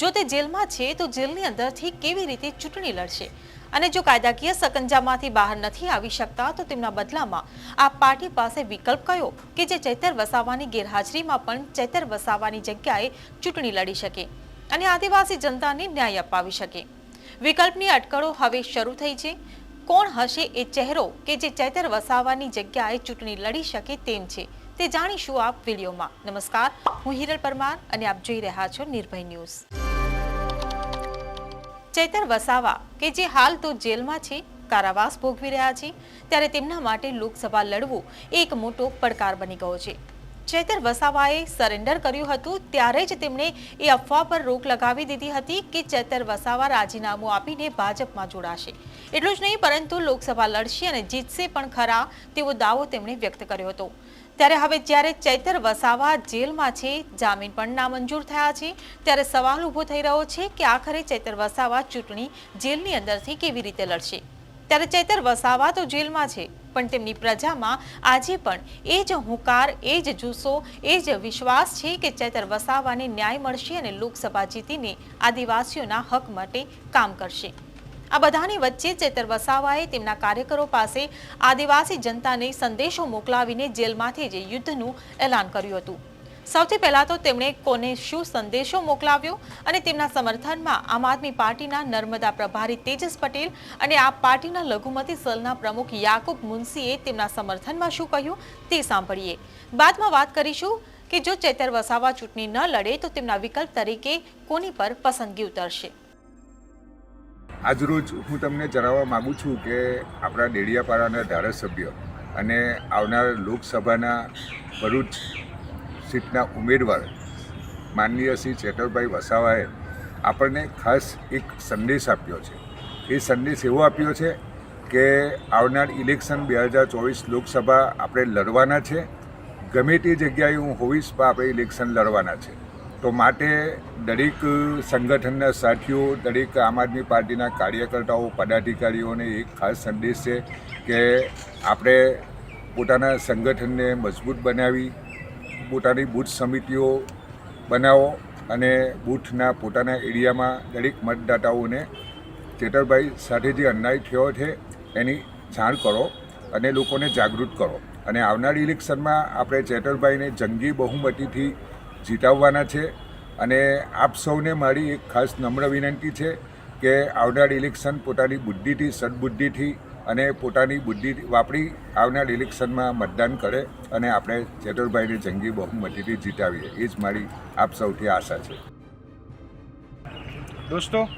જો તે જેલમાં છે, તો જેલની અંદરથી કેવી રીતે ચૂંટણી લડશે? અને જો કાયદાકીય સકંજામાંથી બહાર નથી આવી શકતા, તો તેમના બદલામાં આ પાર્ટી પાસે વિકલ્પ કયો કે જે ચૈતર વસાવાની ગેરહાજરીમાં પણ ચૈતર વસાવાની જગ્યાએ ચૂંટણી લડી શકે અને આદિવાસી જનતાને ન્યાય અપાવી શકે? વિકલ્પની અટકળો હવે શરૂ થઈ છે. કોણ હશે એ ચહેરો કે જે ચૈતર વસાવાની જગ્યાએ ચૂંટણી લડી શકે તેમ છે, તે જાણીશું આપ વિડીયોમાં. નમસ્કાર, હું હિરલ પરમાર અને આપ જોઈ રહ્યા છો નિર્ભય ન્યૂઝ. ચૈતર વસાવા, કે જે હાલ તો જેલમાં છે, કારાવાસ ભોગવી રહ્યા છે, ત્યારે તેમના માટે લોકસભા લડવું એક મોટો પડકાર બની ગયો છે. ચૈતર વસાવાએ સરેન્ડર કર્યું હતું, ત્યારે જ તેમણે એ અફવા પર રોક લગાવી દીધી હતી કે ચૈતર વસાવા રાજીનામું આપીને ભાજપમાં જોડાશે. એટલું જ નહીં, પરંતુ લોકસભા લડશે અને જીતશે પણ ખરા તેવો દાવો તેમણે વ્યક્ત કર્યો હતો. ત્યારે હવે જ્યારે ચૈતર વસાવા જેલમાં છે, જામીન પણ નામંજૂર થયા છે. ત્યારે સવાલ ઊભો થઈ રહ્યો છે કે આખરે ચૈતર વસાવા ચૂંટણી જેલની અંદરથી કેવી રીતે લડશે? ત્યારે ચૈતર વસાવા તો જેલમાં છે, પણ તેમની પ્રજામાં આજે પણ એ જ હુંકાર, એ જ જુસ્સો, એ જ વિશ્વાસ છે કે ચૈતર વસાવાને ન્યાય મળશે અને લોકસભા જીતીને આદિવાસીઓના હક માટે કામ કરશે. આ બધાની વચ્ચે ચેતર વસાવાએ તેમના કાર્યકરો પાસે આદિવાસી જનતાને સંદેશો મોકલાવીને જેલમાંથી જ યુદ્ધનું એલાન કર્યું હતું. સૌથી પહેલા તો તેમણે કોને શું સંદેશો મોકલાવ્યો અને તેમના સમર્થનમાં આમ આદમી પાર્ટીના નર્મદા પ્રભારી તેજસ પટેલ અને આ પાર્ટીના લઘુમતી સેલના પ્રમુખ યાકુબ મુનસીએ તેમના સમર્થનમાં શું કહ્યું તે સાંભળીએ. બાદમાં વાત કરીશું કે જો ચેતર વસાવા ચૂંટણી ન લડે તો તેમના વિકલ્પ તરીકે કોની પર પસંદગી ઉતરશે? આજરોજ હું તમને જણાવવા માગું છું કે આપણા ડેડિયાપાડાના ધારાસભ્ય અને આવનાર લોકસભાના ભરૂચ સીટના ઉમેદવાર માનનીય શ્રી ચેતરભાઈ વસાવાએ આપણને ખાસ એક સંદેશ આપ્યો છે. એ સંદેશ એવો આપ્યો છે કે આવનાર ઇલેક્શન બે હજાર ચોવીસ લોકસભા આપણે લડવાના છે. ગમે તે જગ્યાએ હું હોઈશ પણ આપણે ઇલેક્શન લડવાના છે. તો માટે દરેક સંગઠનના સાથીઓ, દરેક આમ આદમી પાર્ટીના કાર્યકર્તાઓ, પદાધિકારીઓને એક ખાસ સંદેશ છે કે આપણે પોતાના સંગઠનને મજબૂત બનાવી, પોતાની બૂથ સમિતિઓ બનાવો અને બૂથના પોતાના એરિયામાં દરેક મતદાતાઓને ચેતરભાઈ સાથે જે અન્યાય થયો છે એની જાણ કરો અને લોકોને જાગૃત કરો. અને આવનાર ઇલેક્શનમાં આપણે ચેટરભાઈને જંગી બહુમતીથી જીતાવવાના છે અને આપ સૌને મારી એક ખાસ નમ્ર વિનંતી છે કે આવનાર ઇલેક્શન પોતાની બુદ્ધિથી, સદબુદ્ધિથી અને પોતાની બુદ્ધિ વાપરી આવનાર ઇલેક્શનમાં મતદાન કરે અને આપણે ચેતરભાઈને જંગી બહુમતીથી જીતાવીએ. એ જ મારી આપ સૌથી આશા છે. દોસ્તો,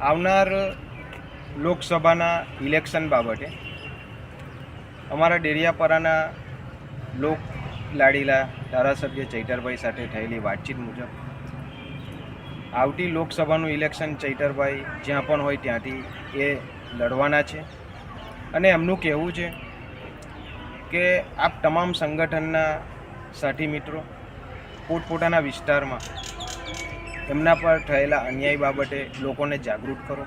આવનાર લોકસભાના ઇલેક્શન બાબતે અમારા ડેરિયાપરાના લોક લાડીલા ધારાસભ્ય ચૈતરભાઈ સાથે થયેલી વાતચીત મુજબ આવતી લોકસભાનું ઇલેક્શન ચૈતરભાઈ જ્યાં પણ હોય ત્યાંથી એ લડવાના છે. અને એમનું કહેવું છે કે આપ તમામ સંગઠનના સાથી મિત્રો, પોતપોતાના વિસ્તારમાં એમના પર થયેલા અન્યાય બાબતે લોકોને જાગૃત કરો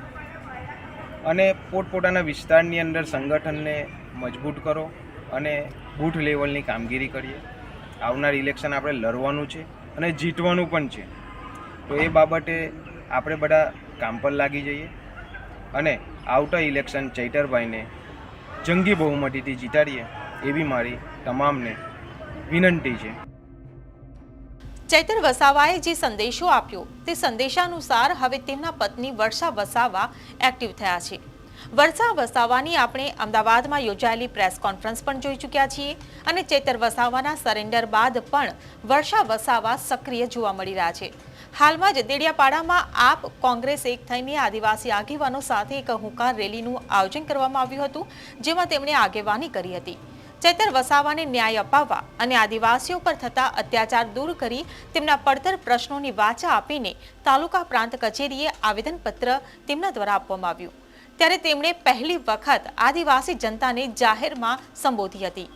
અને પોતપોતાના વિસ્તારની અંદર સંગઠનને મજબૂત કરો અને બૂથ લેવલની કામગીરી કરીએ. આવનાર ઇલેક્શન આપણે લડવાનું છે અને જીતવાનું પણ છે. તો એ બાબતે આપણે બધા કામ પર લાગી જઈએ. અને આવતા ઇલેક્શન ચૈતરભાઈને જંગી બહુમતીથી જીતાડીએ એવી મારી તમામને વિનંતી છે. ચૈતર વસાવાએ જે સંદેશો આપ્યો તે સંદેશાનુસાર હવે તેમના પત્ની વર્ષા વસાવા એક્ટિવ થયા છે. વર્ષા વસાવાની આપણે અમદાવાદમાં યોજાયેલી પ્રેસ કોન્ફરન્સ પણ જોઈ ચૂક્યા છીએ અને ચેતર વસાવાના સરેન્ડર બાદ પણ વર્ષા વસાવા સક્રિય જોવા મળી રહ્યા છે. હાલમાં જ દેડિયાપાડામાં આપ કોંગ્રેસ એક થઈને આદિવાસી આગેવાનો સાથે એક હુંકાર રેલીનું આયોજન કરવામાં આવ્યું હતું, જેમાં તેમણે આગેવાની કરી હતી. ચેતર વસાવાને ન્યાય અપાવવા અને આદિવાસીઓ પર થતા અત્યાચાર દૂર કરી તેમના પડતર પ્રશ્નોની વાચા આપીને તાલુકા પ્રાંત કચેરીએ આવેદનપત્ર તેમના દ્વારા આપવામાં આવ્યું. ત્યારે તેમણે પહેલી વખત આદિવાસી જનતાને જાહેરમાં સંબોધી હતી.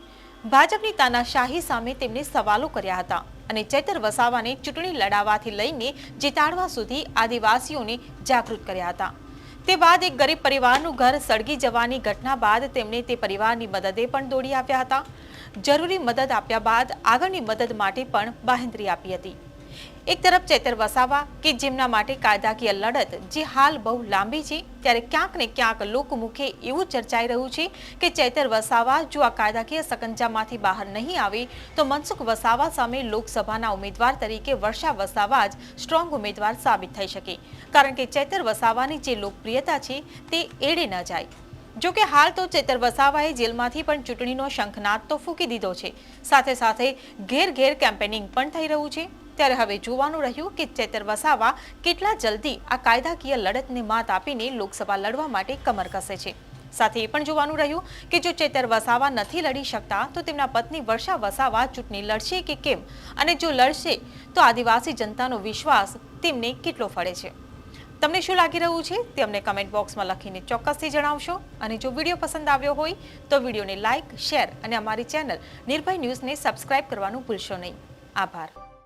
ભાજપની તાનાશાહી સામે તેમણે સવાલો કર્યા હતા અને ચૈતર વસાવાને ચૂંટણી લડાવવાથી લઈને જીતાડવા સુધી આદિવાસીઓને જાગૃત કર્યા હતા. તે બાદ એક ગરીબ પરિવારનું ઘર સળગી જવાની ઘટના બાદ તેમણે તે પરિવારની મદદે પણ દોડી આવ્યા હતા. જરૂરી મદદ આપ્યા બાદ આગળની મદદ માટે પણ બાહેંધરી આપી હતી. એક તરફ ચેતર વસાવા કે જેમના માટે કાયદાકીય લડત જે હાલ બહુ લાંબી છે, ત્યારે ક્યાંક ને ક્યાંક લોકમુખે એવું ચર્ચાઈ રહ્યું છે કે ચેતર વસાવા જો આ કાયદાકીય સકંજામાંથી બહાર નહીં આવે, તો મનસુખ વસાવા સામે લોકસભાના ઉમેદવાર તરીકે વર્ષા વસાવા જ સ્ટ્રોંગ ઉમેદવાર સાબિત થઈ શકે. કારણ કે ચેતર વસાવાની જે લોકપ્રિયતા છે, તે એડે ન જાય. જો કે હાલ તો ચેતર વસાવાએ જેલમાંથી પણ ચૂંટણીનો શંખનાદ તો ફૂંકી દીધો છે. સાથે સાથે ઘેર ઘેર કેમ્પેનિંગ પણ થઈ રહ્યું છે. ત્યારે હવે જોવાનું રહ્યું કે ચેતર વસાવા કેટલા જલ્દી આ કાયદાકીય લડતને માત આપીને લોકસભા લડવા માટે કમર કસે છે. સાથે એ પણ જોવાનું રહ્યું કે જો ચેતર વસાવા નથી લડી શકતા, તો તેમના પત્ની વર્ષા વસાવા ચૂંટણી લડશે કે કેમ? અને જો લડશે, તો આદિવાસી જનતાનો વિશ્વાસ તેમને કેટલો ફળે છે? તમને શું લાગી રહ્યું છે? તે અમને કમેન્ટ બોક્સમાં લખીને ચોક્કસથી જણાવશો. અને જો વીડિયો પસંદ આવ્યો હોય, તો વિડીયોને લાઇક શેર અને અમારી ચેનલ નિર્ભય ન્યૂઝને સબસ્ક્રાઇબ કરવાનું ભૂલશો નહીં. આભાર.